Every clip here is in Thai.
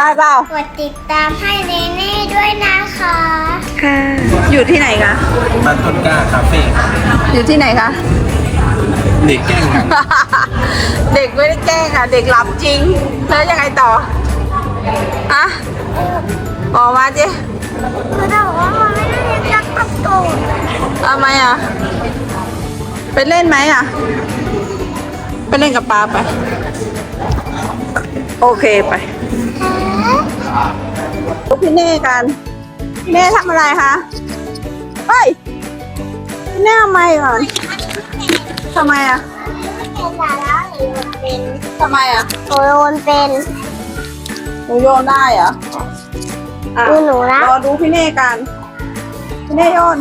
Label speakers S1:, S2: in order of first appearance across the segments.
S1: ได้เปล่าก
S2: ดติดตามให้เนเน่ด้วยนะคะ
S1: ค่ะ อยู่ที่ไหนคะ
S3: บ้านต้นกล้าคาเฟ่
S1: อยู่ที่ไหนคะ
S3: เด็กแกล้งกัน
S1: เด็กไม่ได้แกล้งค่ะ เด็กหลับจริง แล้วยังไงต่ออะออกมาจิ
S2: คือจะบอกว่ามันไม่ได้เรียนจักรตูด
S1: ทำไมอะ ไปเล่นไหมอะ ไปเล่นกับปลาไป โอเคไปดู พี่เน่กันพี่เน่ทำอะไรคะเฮ้ยพี่เน่ทำไมก่อนทำไมอะ
S2: เป็นสาระหรือมันเป็น
S1: ทำไมอะ
S2: โดนเป็น
S1: หนูโยนได้เหรออะ
S2: ดูหนูนะ
S1: รอดูพี่เน่กันพี่เน่โยน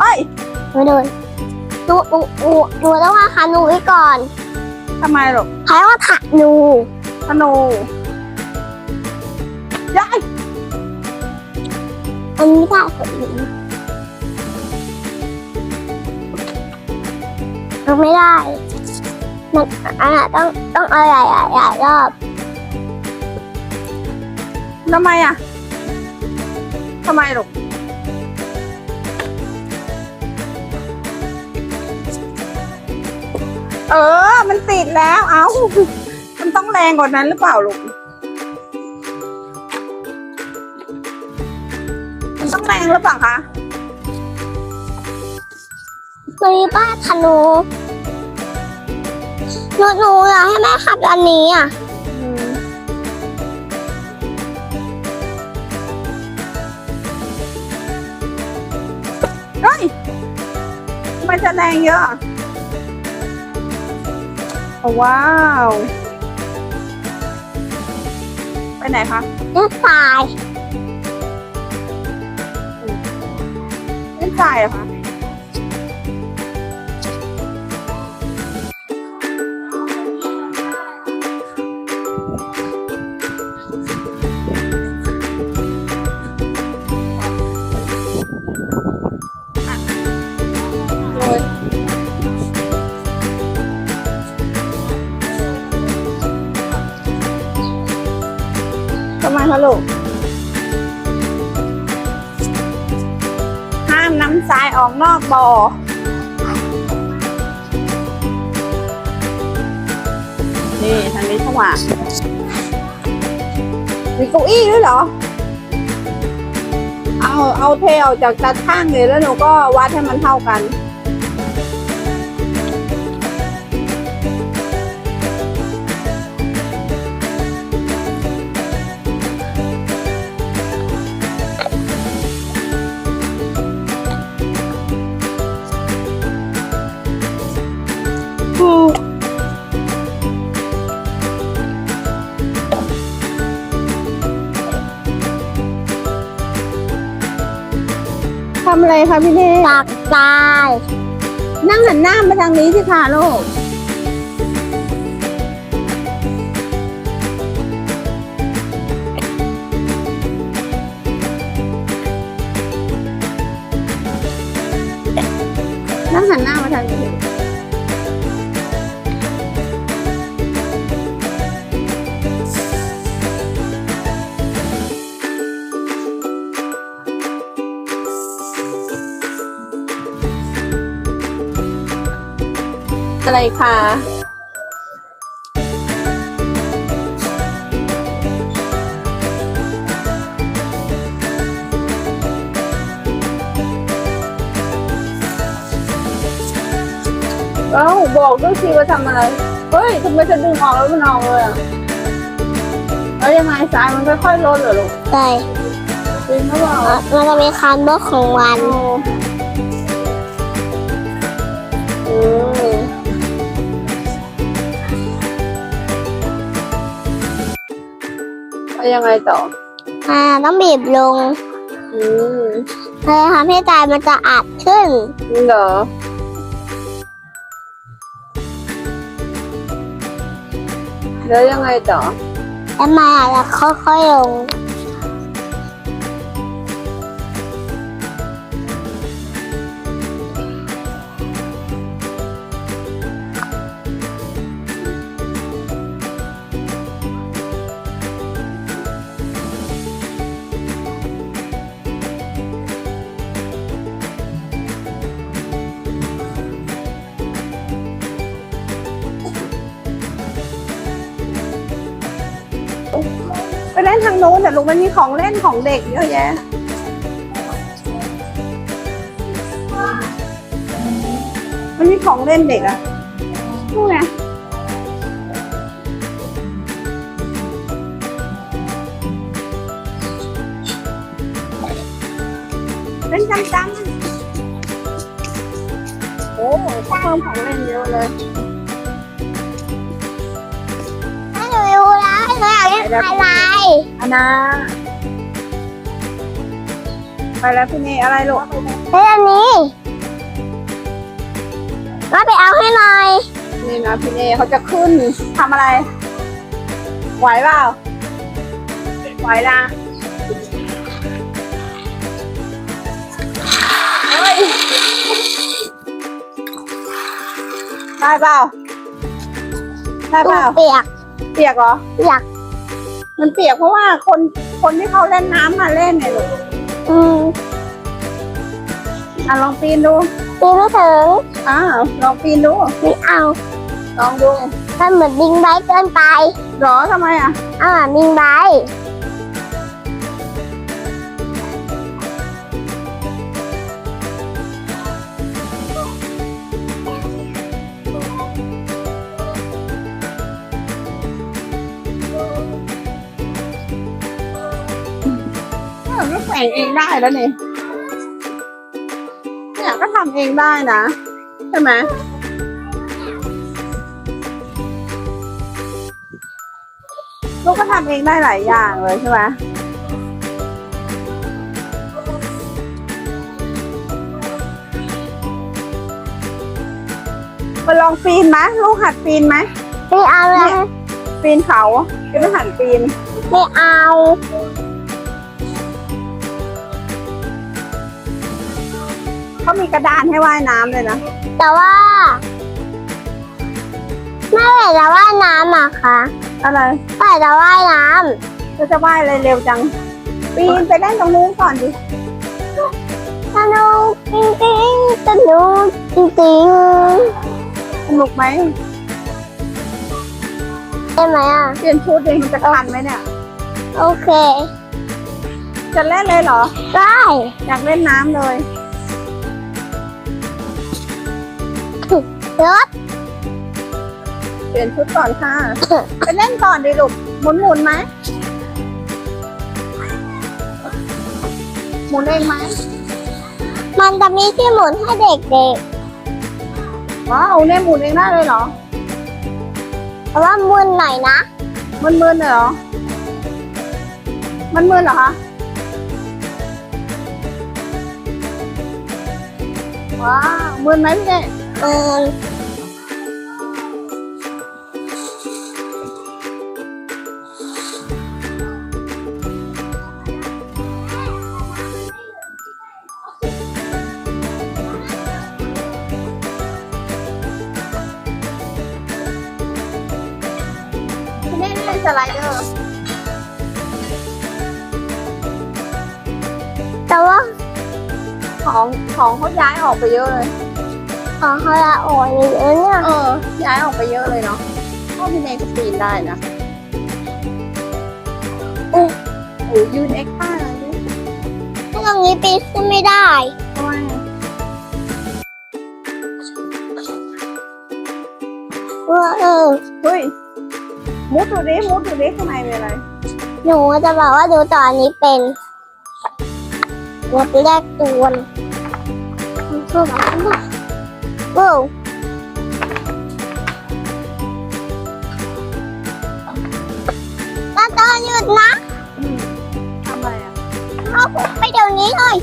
S1: เฮ้ย
S2: ไม่โดนหนูหนูหนูหนูต้องว่าขาหนูไว้ก่อน
S1: ทำไมหรอก
S2: ใครว่าถักหนู
S1: ธนูยาย
S2: อันนี้ได้กดหนูมันไม่ได้ มันอะต้องต้องเอาหลายหลายหลายรอบ
S1: ทำไมอะทำไมหรอกเออ มันติดแล้ว เอ้า มันต้องแรงกว่านั้นหรือเปล่าลูก มันต้องแรงหรือเปล่าคะ
S2: มันมีป้าธนูหนูหนูอยากให้แม่ขับอันนี้อะ
S1: อืมเฮ้ยทำไมันจะแรงเยอะอะโอ้ว้าว ไปไหนคะ
S2: นี่ตาย
S1: เล่นทรายเหรอคะโรยทำไมคะลูกห้า องนอกบ่อนี่ทางนี้สว่างมีเก้าอี้ด้วยเหรอ เอาเอาเทออกจากตาข้างเลยแล้วหนูก็วัดให้มันเท่ากัน อะไรคะพี่เน่
S2: ปากตาย
S1: นั่งหันหน้ามาทางนี้สิค่ะลูกนั่งหันหน้ามาทางนี้ อะไรคะเอ้าบอกด้วยสิว่าทำอะไร เฮ้ยทำไมจะดึงออกแล้วมันออกเลยอะแล้วยังไงสายมันค่อยๆลดเหรอลูก
S2: ใช่
S1: จริงหรือเปล่า
S2: มันจะมีคำบอกของวัน
S1: ยังไงต่อ
S2: อ่า ต้องบีบลง
S1: อืม
S2: เลยทำให้ตายมันจะอัดขึ้น
S1: นี่เหรอ แล้วยังไงต่อ
S2: แล้วมันอาจจะค่อยๆลง
S1: นทางนู้นแต่ลูกมันมีของเล่นของเด็กเยอะแยะมันมีของเล่นเด็กอะนู่นไงเล่นจังจังๆโอ้เพิ่มของเล่นเยอะเลย
S2: ให้หนูดูนะหนูอยากเล่นอะไร
S1: อันนะไปแล้วพี่เนยอะไรลูก
S2: เล่นอันนี้มาไปเอาให้หน่อย
S1: นี่นะพี่เนยเขาจะขึ้นทำอะไร ไหวเปล่า ไหวนะเฮ้ยได้เปล่าได้เปล่า
S2: เปียก
S1: เปียกเหรอ
S2: เปียก
S1: มันเปียกเพราะว่าคนคนที่เขาเล่นน้ำมาเล่นเนี่ยลูก
S2: อืม
S1: อะลองปีนดู
S2: ปีนไม่ถึง
S1: อ่าลองปีนดู
S2: ไม่เอา
S1: ลองดู
S2: มันเหมือนบิงไบค์เกินไป
S1: หรอทำไมอะ
S2: เอาอะบิงไบค์
S1: งเองได้แล้วนี่เนี่ยก็ทำเองได้นะ ใช่ไหมลูกก็ทำเองได้หลายอย่างเลยใช่ไหมไปลองปีนไหมลูกหัดปีนไหม
S2: ไม่เอาเลย
S1: ปีนเขาจะไม่หัดปีน
S2: ไม่เอา
S1: เขามีกระดานให้ว่ายน้ำเลยนะ
S2: แต่ว่าไม่ไหวจะว่ายน้ำอะคะ
S1: อะไร
S2: ไม่ไหวจะว่ายน้
S1: เราจะว่ายอะไรเร็วจัง ปีนไปเล่นตรงนู้นก่อนดิำ
S2: สนุกจริงๆสนุกจริง
S1: สนุกไหม
S2: ๆได้ไหมอะ
S1: เปลี่ยนชุดเองมันจะทันไหมเนี่ย
S2: โอเค
S1: จะเล่นเลยเหรอ
S2: ได้
S1: อยากเล่นน้ำเลย
S2: รถ
S1: เปลี่ยนชุดก่อนค่ะ ไปเล่นก่อนดิลูก หมุนหมุนๆไหม หมุนเองไหม
S2: มันจะมีที่หมุนให้เด็ก
S1: ว้าวเนี่ยหมุนเองได้เลยเหรอ
S2: ๆแต่ว่าหมุนหน่อยนะ
S1: มันมึนๆเลยเหรอ มันมึนเหรอคะ ว้าวมึนไหมพี่เน่
S2: เออ
S1: พี่เน่เล่นสไลเดอร์
S2: แต่ว่า
S1: ของของเขาย้ายออกไปเยอะเลย
S2: ของเขาละอ่อนเยอะเนี่ย
S1: เออย้ายออกไปเยอะเลยเนาะพ่อพี่เนยก็ปีนได้นะโอ้โหยืนเอ็กซ์ต้าเลยดิ
S2: ถ้าตรงนี้ปีนขึ้นไม่ได้
S1: ทำไมอะ
S2: ว่าเออ
S1: เฮ้ยมุดดูดิมุดดูดิข้างในมีอะไร
S2: หนูจะบอกว่าดูตอนนี้เป็นวัดแรกตัวนมันคือแบบ ว่าโตาตอนหยุดนะ
S1: ทำอะไรอะ
S2: เอาผมไปเดี๋ยวนี้เลย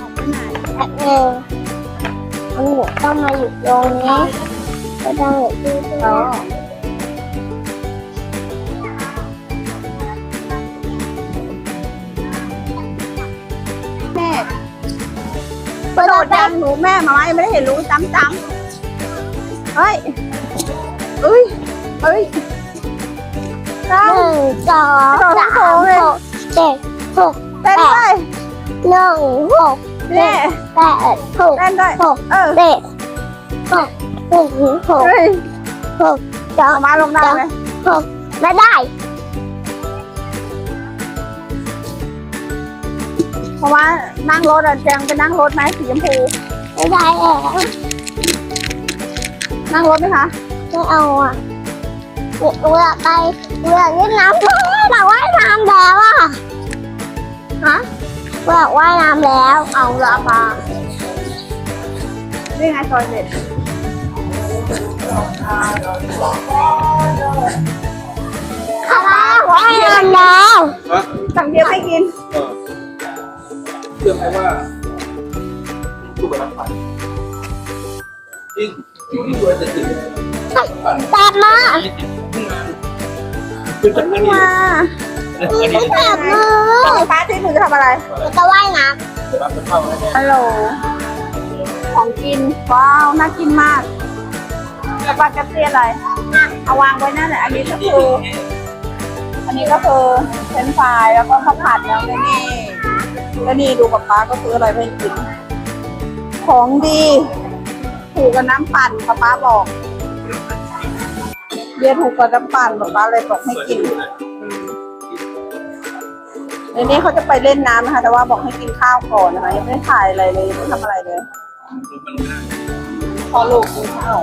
S1: ออกไปไหน
S2: แบบเออมันหมูต้องมาหยุดตรงนี้ก็ต้องอยู่ที่ตรง
S1: ด
S2: โด
S1: ด
S2: ดไป
S1: ยังหนูแม่มาไม่ได้เห็นรู้จำจำเฮ้ยเอ้ยเอ้ย
S2: หนึ่งสอง
S1: กระโดด
S2: สา
S1: โค้
S2: ม
S1: งเลย
S2: หกเจ็ดหก
S1: เต้นด้วย
S2: หนึ่งหก
S1: แม่
S2: แปดหก
S1: เต้นด้วย
S2: หก
S1: เออ
S2: เจ็ดหกหนึ่งหก
S1: เฮ้ย
S2: หกสอง
S1: เอามาลงได้ไหม
S2: หกไม่ได้
S1: ราะว่านั่งรถอะแจงไปนั่งรถไหมสีชมพู
S2: ไม่ได้แล้ว
S1: นั่งรถไหมคะ
S2: ไม่เอาอะหนูหนูอยากไปหนูอยากเล่นน้ำอยากว่ายน้ำแล้วอะ
S1: ฮะ
S2: หนูอยากว่ายน้ำแล้ว
S1: เอาละปลานี่ไงซอยเด็ด
S2: ค่ะว่ายน้ำแล้ว
S3: ฮะ
S1: สั่งเบียร์ให้กิน
S3: เออเชื่อไหมว่าตู้กับน้ำปั่นจริงที่ที่ตัวจะถึงปั่น
S2: แซ่บมาก
S3: คือจากอันนี้
S1: มา
S3: อันนี้
S2: แซ่บมือ
S1: ป้าที่หนูจะทำอะไร
S2: หนูจะว่ายน้
S3: จะ
S1: ฮัลโหล ของกิน ว้าว น่ากินมากสปาเกตตี้อะไรเอาวางไว้นั่นแหละ อันนี้ก็คือ อันนี้ก็คือเฟรนฟรายแล้วก็ข้าวผัดแล้วนี่ แล้วนี่ดูกับป้าก็ซื้ออะไรไปให้กิน ของดี ถูกกับน้ำปั่นป้าป้าบอก เบียร์ถูกกับน้ำปั่นป้าเลยบอกให้กินในนี้เขาจะไปเล่นน้ำนะคะ แต่ว่าบอกให้กินข้าวก่อนนะคะยังไม่ได้ถ่ายอะไรเลยไม่ทำอะไรเลยพอลูกกินข้าว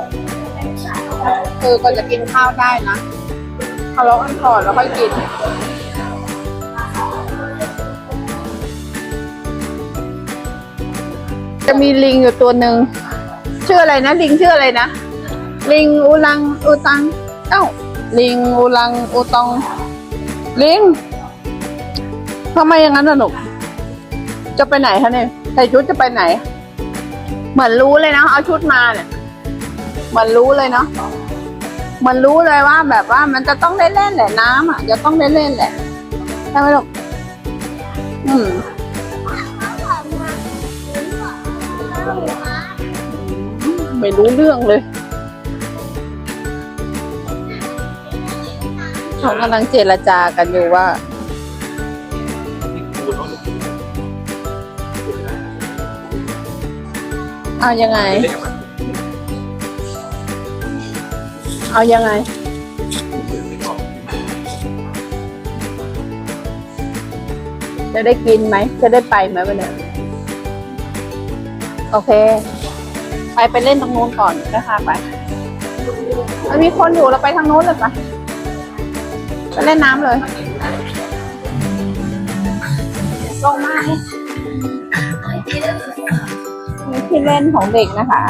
S1: คือก็จะกินข้าวได้นะทะเลาะกันก่อนแล้วค่อยกิน จะมีลิงอยู่ตัวหนึ่งชื่ออะไรนะ ลิงชื่ออะไรนะลิงอูลังอูตัง เอ้า ลิงอูลังอูตอง ลิงทำไมอย่างนั้นน่ะหนุกจะไปไหนคะเนี่ยใส่ชุดจะไปไหน เหมือนรู้เลยนะเอาชุดมาเนี่ยเหมือนรู้เลยเนาะเหมือนรู้เลยว่า แบบว่ามันจะต้องได้เล่นแหละน้ำอะจะต้องได้เล่นแหละใช่ไหมลูกอืม ไม่รู้เรื่องเลย เขากำลังเจรจากันอยู่ว่า เอายังไง เอายังไง จะได้กินไหม จะได้ไปไหมวันนี้ โอเค ไปไปเล่นตรงนู้นก่อนนะคะไปมันมีคนอยู่เราไปทางนู้นเลยปะไปเล่นน้ำเลยลงมามีที่เล่นของเด็กนะคะ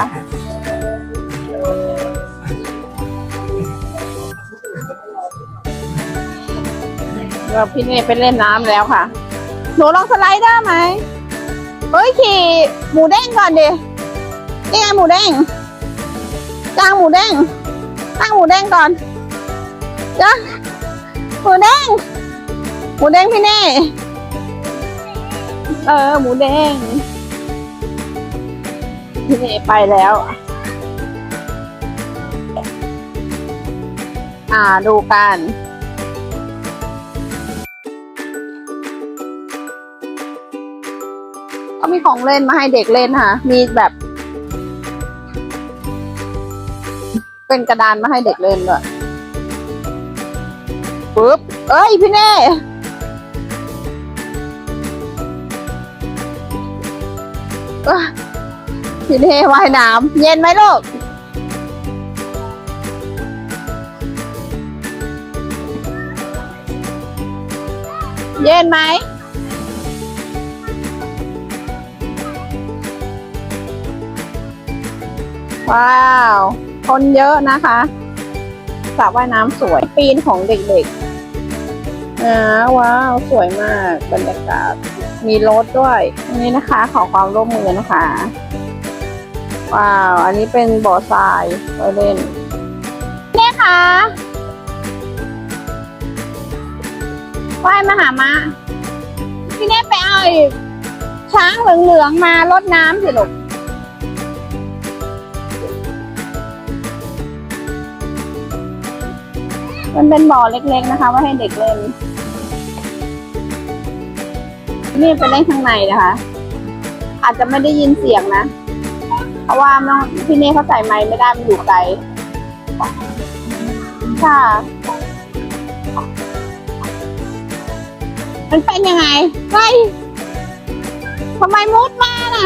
S1: เราพี่เนยไปเล่นน้ำแล้วค่ะ หนูลองสไลเดอร์ไหม เฮ้ยขี่หมูเด้งก่อนดินี่ไงหมูเด้งจ้างหมูเด้งตั้งหมูเด้งก่อนจ้าหมูเด้งหมูเด้งพี่เน่เออหมูเด้งพี่เน่ไปแล้ว อ่าดูกัน มีของเล่นมาให้เด็กเล่นค่ะ มีแบบ เป็นกระดานมาให้เด็กเล่นด้วยปึ๊บ เอ้ยพี่เน่พี่เน่ว่ายน้ำเย็นไหมลูกเย็นไหม ว้าว คนเยอะนะคะสระว่ายน้ำสวยปีนของเด็กๆอ่าว้าว สวยมากบรรยากาศ มีรถด้วยอันนี้นะคะ ขอความร่วมมือนะคะ ว้าว อันนี้เป็นบ่อทรายไว้เล่นเนี่ยค่ะว่ายมาหามาพี่เน่ไปเอาไอ้ช้างเหลืองๆมารดน้ำสิลูก มันเป็นบ่อเล็กๆนะคะไว่าให้เด็กเล่น นี่ไปเล่นข้างในนะคะ อาจจะไม่ได้ยินเสียงนะ เพราะว่าน้องพี่เน่เขาใส่ไม้ไม่ได้มันอยู่ไกล ค่ะ มันเป็นยังไงเฮ้ทำไมมุดมาน่ะ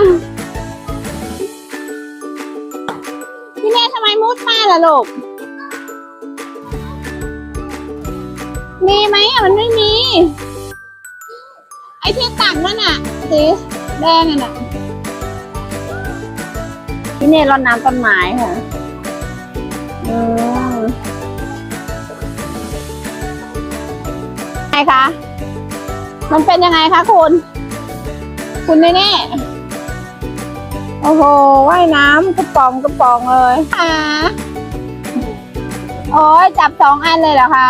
S1: พี่เน่ทำไมมุดมาล่ะลูก มีไหมอะมันไม่มี ไอ้ที่ตักนั่นน่ะสีแดงอะน่ะพี่เน่รดน้ำต้นไม้ค่ะอืมไงคะ มันเป็นยังไงคะคุณ คุณเน่เน่โอ้โห ว่ายน้ำกระป๋องกระป๋องเลยค่ะโอ้ยจับสองอันเลยเหรอคะ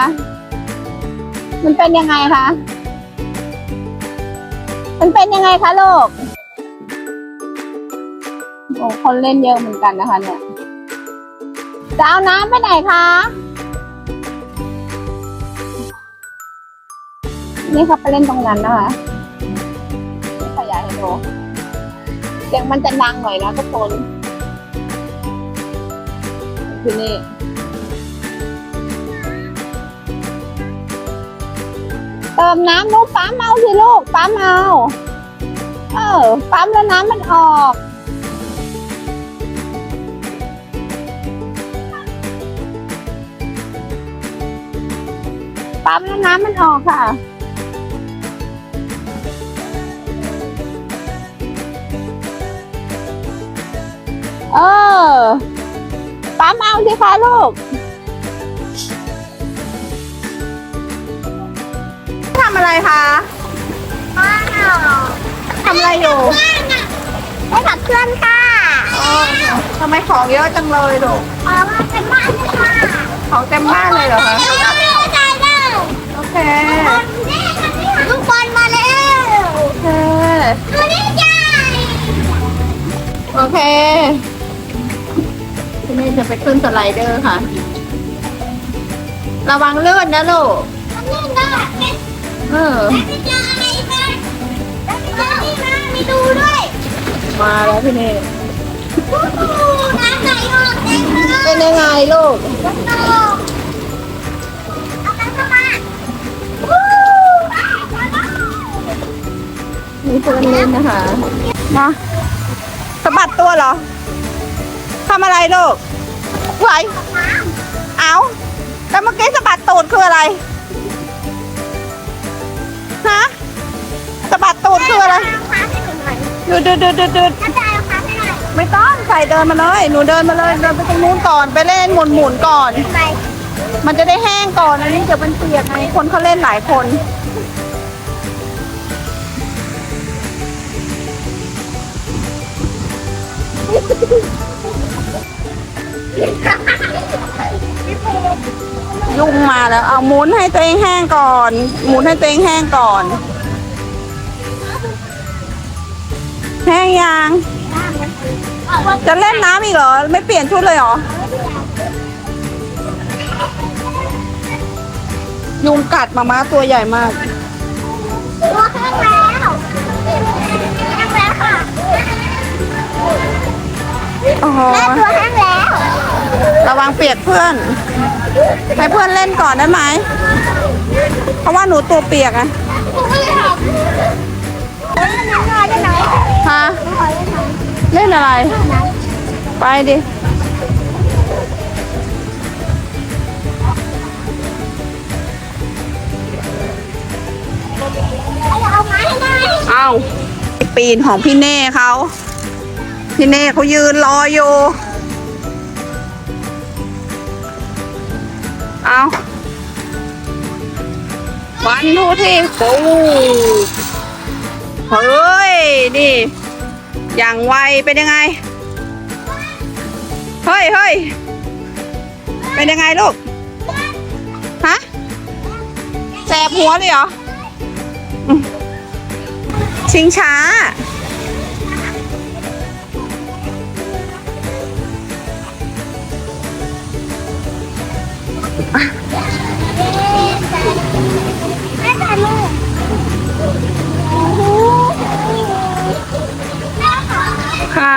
S1: มันเป็นยังไงคะ มันเป็นยังไงคะลูก โอ้คนเล่นเยอะเหมือนกันนะคะเนี่ย จะเอาน้ำไปไหนคะ นี่เขาไปเล่นตรงนั้นนะคะขยายให้ดูเสียงมันจะดังหน่อยนะทุกคนคือนี่ เติมน้ำลูกปั๊มเอาสิลูกปั๊มเอาเออปั๊มแล้วน้ำมันออกปั๊มแล้วน้ำมันออกค่ะ เออ ปั๊มเอาสิคะลูก ทำอะไรคะ
S2: ว้าว
S1: ทำอะไรอยู่
S2: ให้กับเพื่อนค่ะ
S1: อ๋อทำไมของเยอะจังเลยลูก
S2: เพราะว่าเป็นบ้านค่ะ
S1: ของเต็มบ้านเลยเหรอคะ
S2: เราไม่เข้าใจเลย
S1: โอเค
S2: ทุกคนมาแล้ว
S1: โอเค
S2: ดูนี่จ้า
S1: โอเคพี่เมย์จะไปขึ้นสไลเดอร์ค่ะ ระวังเลื่อนนะลูก
S2: นี่นะ
S1: เออ
S2: ไม่เจออะไรเลยแล้วนี่มามีดูด้วย
S1: มาแล้วพี่เมย์
S2: น้ำไหลออกเต็มเลย
S1: เป็นยังไงลูก
S2: น้ำตกเอาน้ำเข้ามาวู้
S1: มีเพื่อนเล่นนะคะมาสะบัดตัวเหรอทำอะไรลูกไหวเอาแต่เมื่อกี้สะบัดตูดคืออะไร
S2: หนูหน่อย
S1: ดูดูดูดูดู
S2: น้ำตาเอาขาให้หน่อย
S1: ไม่ต้องใส่เดินมาเลย หนูเดินมาเลยเดินไปตรงนู้นก่อนไปเล่นหมุนหมุนๆก่อน
S2: ทำไม
S1: มันจะได้แห้งก่อนอันนี้เดี๋ยวมันเปียกไงคนเขาเล่นหลายคน ยุ่งมาแล้วเอาหมุนให้ตัวเองแห้งก่อน หมุนให้ตัวเองแห้งก่อน แห้งยังจะเล่นน้ำอีกเหรอ ไม่เปลี่ยนชุดเลยเหรอ ยุงกัดมาม้าตัวใหญ่มาก
S2: ตัวแห้งแล้วแห้งแล้วค่ะ
S1: โอ้โห
S2: แม่ตัวแห้งแล้ว
S1: ระวังเปียกเพื่อน ให้เพื่อนเล่นก่อนได้ไหม เพราะว่าหนูตัวเปียกอะ
S2: กูไม่ ฮะขอได้ไหน
S1: เล่นอะไร ไปดิ
S2: เอาไม้ให้ได้
S1: เอาปีนของพี่เน่เขา พี่เน่เขายืนรออยู่ เอาวันทูที่ปู เฮ้ย นี่ อย่างไวเป็นยังไง เฮ้ยเฮ้ยเป็นยังไงลูก ฮะ แสบหัวเลยเหรอ ชิงช้า
S2: แค่ะ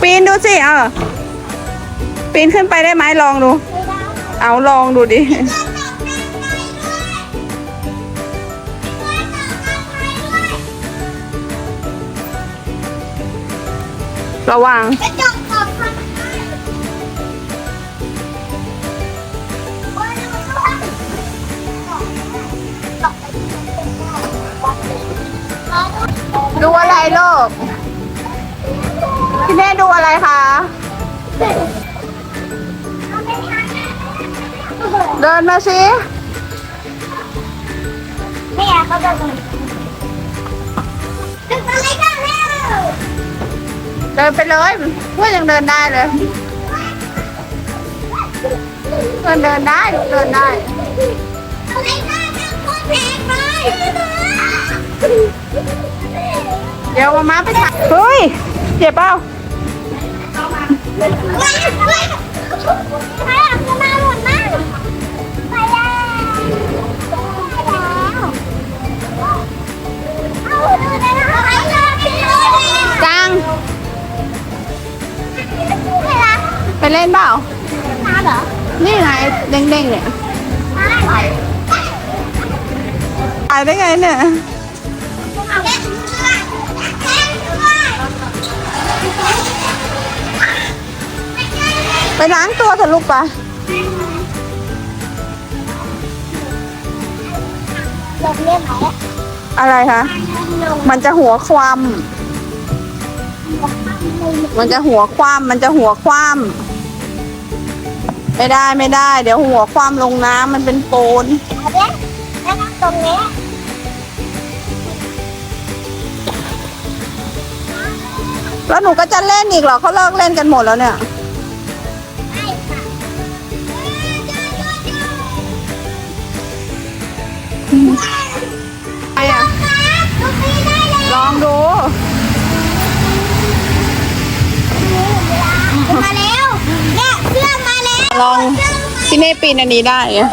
S1: ปีนดูสิ เออ ปีนขึ้นไปได้ไหมลองดู เอาลองดูดิ ระวัง
S2: กระจกตก
S1: ดูอะไรลูกพี่เน่ดูอะไรคะเดินมาสิ
S2: เนี่ยเขาจะดึงดึงอะไรกันแล้ว
S1: เดินไปเลยเพื่อนยังเดินได้เลยเพื่อนเดินได้เดินได้
S2: อะไรกันทั้งคนแพงเลย
S1: เดี๋ยวมาม้าไปถ่ายเฮ้ยเจ็บเปล่า
S2: มาเลยใครอะจะมาหมดมากไปแล้วไปแล้วเอาดูนะอะไรกันพี่เลย
S1: จัง
S2: ไป
S1: เล่นเปล่านี่ไงเด้งๆเนี่ย ตายได้ไงเนี่ย ไปล้างตัวเถอะลูกปะ
S2: ลงเล่นไหม
S1: อะไรคะ
S2: ลง
S1: มันจะหัวคว่ำมันจะหัวคว่ำมันจะหัวคว่ำไม่ได้ไม่ได้ เดี๋ยวหัวคว่ำลงน้ำมันเป็นโปน
S2: เอาเล่นเล่นตรงนี้
S1: แล้วหนูก็จะเล่นอีกเหรอเขาเลิกเล่นกันหมดแล้วเนี่ย
S2: ล
S1: อง
S2: พี่
S1: เน่ปีนอันนี้ได้อะ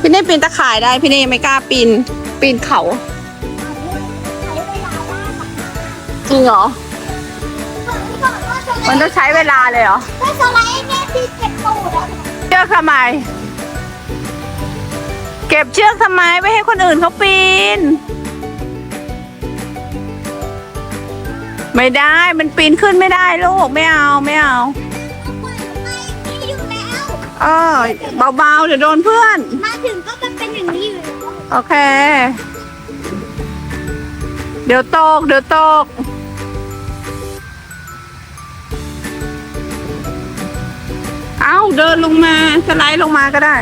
S1: พี่เน่ปีนตะข่ายได้ พี่เน่ยังไม่กล้าปีน ปีนเขาจริงเหรอ มันต้องใช้เวลาเลยเหรอ
S2: ก็สไลด์เนี่ยที่เจ็บตูดอะ
S1: เชือกทำไม เก็บเชือกทำไมไม่ให้คนอื่นเขาปีน ไม่ได้มันปีนขึ้นไม่ได้ลูกไม่เอาไม่เอา เออเบาๆ เดี๋ยวโดนเพื่อน
S2: มาถึงก็มันเป็นอย่างนี้อยู่แล้ว
S1: โอเค เดี๋ยวตก เดี๋ยวตก เอาเดินลงมา สไลด์ลงมาก็ได้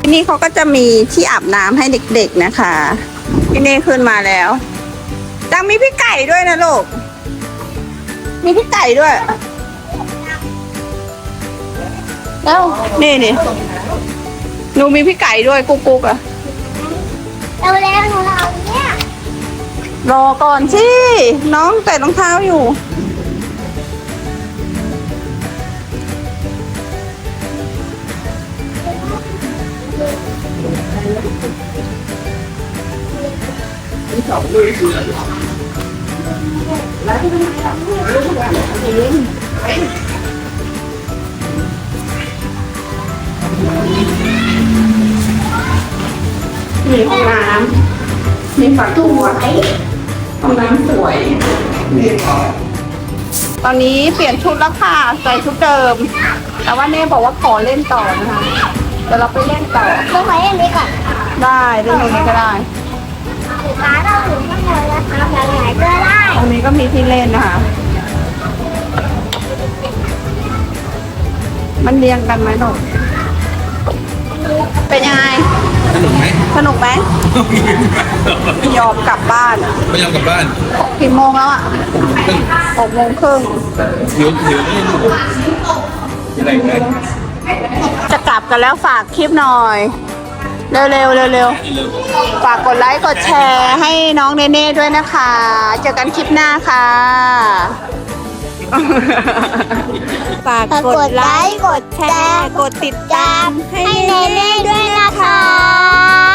S1: ที่นี่เขาก็จะมีที่อาบน้ำให้เด็กๆนะคะที่นี่ขึ้นมาแล้วจังมีพี่ไก่ด้วยนะลูก มีพี่ไก่ด้วย แล้วนี่นี่หนูมีพี่ไก่ด้วยกุ๊กกุ๊กอะ
S2: เราแล้วของเราเนี่ย
S1: รอก่อนสิ น้องแต่รองเท้าอยู่ มีห้องน้ำมีฝักตัวห้องน้ำสวยตอนนี้เปลี่ยนชุดแล้วค่ะ ใส่ชุดเดิม แต่ว่าเน่บอกว่าขอเล่นต่อนะคะเดี๋ยวเราไปเล่นต่อ
S2: ต้องไปเล่นนี้ก่อน
S1: ได้เล่นตรงนี้ก็ได้
S2: ถือฟ้าเราถือข้างบนนะคะหลายๆก็ได้
S1: ตรงนี้ก็มีที่เล่นนะคะ มันเรียงกันไหมหนูก เป็นยังไง
S3: สนุกไหม
S1: สนุกไหมไม่ยอมกลับบ้าน
S3: ไม่ยอมกลับบ้าน
S1: กี่โมงแล้วอะ
S3: ตึ้ง
S1: หกโมงครึ่ง
S3: หิวหิวไม่รู้อะไรไหม
S1: จะกลับกันแล้วฝากคลิปหน่อย เร็วๆเร็วๆเร็วๆฝากกดไลค์กดแชร์ให้น้องเนเน่ด้วยนะคะ เจอกันคลิปหน้าค่ะ ฝากกดไลค์ กดแชร์ กดติดตาม
S2: ให้เนเน่ด้วยนะคะ